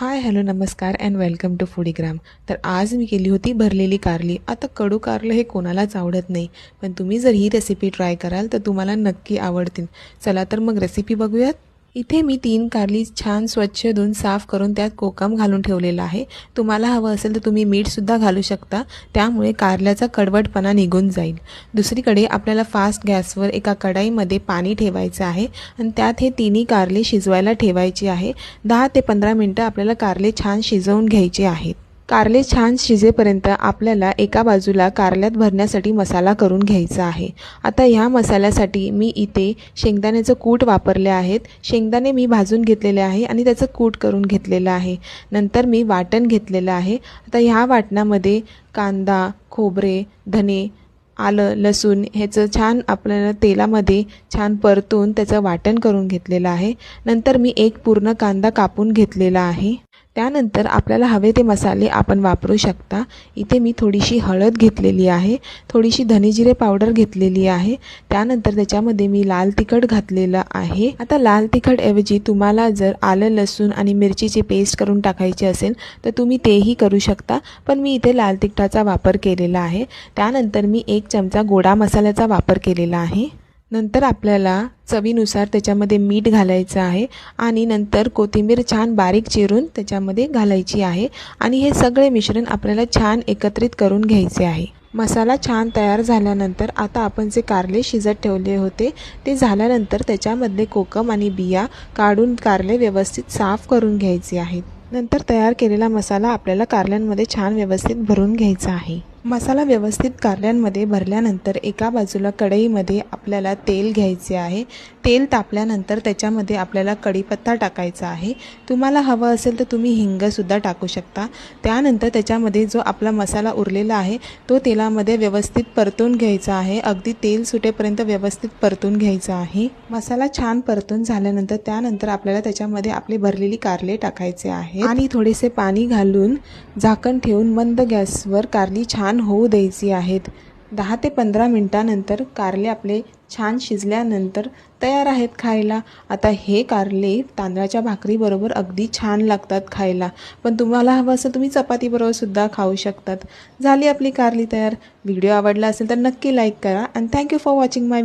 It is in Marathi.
हाय हॅलो नमस्कार अँड वेलकम टू फूडीग्राम तर आज मी केली होती भरलेली कारली. आता कडू कारलं हे कोणालाच आवडत नाही. पण तुम्ही जर ही रेसिपी ट्राय कराल तर तुम्हाला नक्की आवडतील. चला तर मग रेसिपी बघूयात. इथे मी तीन कारली छान स्वच्छ धुवून साफ करून त्यात कोकम घालून ठेवलेला आहे. तुम्हाला हवं असेल तर तुम्ही मीठसुद्धा घालू शकता. त्यामुळे कारल्याचा कडवटपणा निघून जाईल. दुसरीकडे आपल्याला फास्ट गॅसवर एका कढाईमध्ये पाणी ठेवायचं आहे आणि त्यात हे तिन्ही कारले शिजवायला ठेवायची आहे. दहा ते पंधरा मिनटं आपल्याला कारले छान शिजवून घ्यायचे आहेत. कारले छान शिजेपर्यंत आपल्याला एका बाजूला कारल्यात भरण्यासाठी मसाला करून घ्यायचा आहे. आता ह्या मसाल्यासाठी मी इथे शेंगदाण्याचं कूट वापरले आहेत. शेंगदाणे मी भाजून घेतलेले आहे आणि त्याचं कूट करून घेतलेलं आहे. नंतर मी वाटण घेतलेलं आहे. आता ह्या वाटणामध्ये कांदा खोबरे धने आलं लसूण ह्याचं छान आपल्याला तेलामध्ये छान परतून त्याचं वाटण करून घेतलेलं आहे. नंतर मी एक पूर्ण कांदा कापून घेतलेला आहे. त्यानंतर आपल्याला हवे ते मसाले आपण वापरू शकता. इथे मी थोडीशी हळद घेतलेली आहे. थोडीशी धनेजिरे पावडर घेतलेली आहे. त्यानंतर त्याच्यामध्ये मी लाल तिखट घातलेलं आहे. आता लाल तिखटऐवजी तुम्हाला जर आलं लसूण आणि मिरचीची पेस्ट करून टाकायची असेल तर तुम्ही तेही करू शकता. पण मी इथे लाल तिखटाचा वापर केलेला आहे. त्यानंतर मी एक चमचा गोडा मसाल्याचा वापर केलेला आहे. नंतर आपल्याला चवीनुसार त्याच्यामध्ये मीठ घालायचं आहे आणि नंतर कोथिंबीर छान बारीक चिरून त्याच्यामध्ये घालायची आहे. आणि हे सगळे मिश्रण आपल्याला छान एकत्रित करून घ्यायचे आहे. मसाला छान तयार झाल्यानंतर आता आपण जे कारले शिजत ठेवले होते ते झाल्यानंतर त्याच्यामधले कोकम आणि बिया काढून कारले व्यवस्थित साफ करून घ्यायचे आहेत. नंतर तयार केलेला मसाला आपल्याला कारल्यांमध्ये छान व्यवस्थित भरून घ्यायचा आहे. मसाला व्यवस्थित कारल्यांमध्ये भरल्यानंतर एका बाजूला कढईमध्ये आपल्याला तेल घ्यायचे आहे. तेल तापल्यानंतर त्याच्यामध्ये आपल्याला कढीपत्ता टाकायचा आहे. तुम्हाला हवं असेल तर तुम्ही हिंगसुद्धा टाकू शकता. त्यानंतर त्याच्यामध्ये जो आपला मसाला उरलेला आहे तो तेलामध्ये व्यवस्थित परतून घ्यायचा आहे. अगदी तेल सुटेपर्यंत व्यवस्थित परतून घ्यायचा आहे. मसाला छान परतून झाल्यानंतर त्यानंतर आपल्याला त्याच्यामध्ये आपले भरलेली कारले टाकायचे आहे आणि थोडेसे पाणी घालून झाकण ठेवून मंद गॅसवर कारली छान छान होऊ द्यायची आहेत. दहा ते पंधरा मिनटानंतर कारले आपले छान शिजल्यानंतर तयार आहेत खायला. आता हे कारले तांदळाच्या भाकरीबरोबर अगदी छान लागतात खायला. पण तुम्हाला हवं असं तुम्ही चपातीबरोबरसुद्धा खाऊ शकतात. झाली आपली कारली तयार. व्हिडिओ आवडला असेल तर नक्की लाईक करा. And thank you for watching my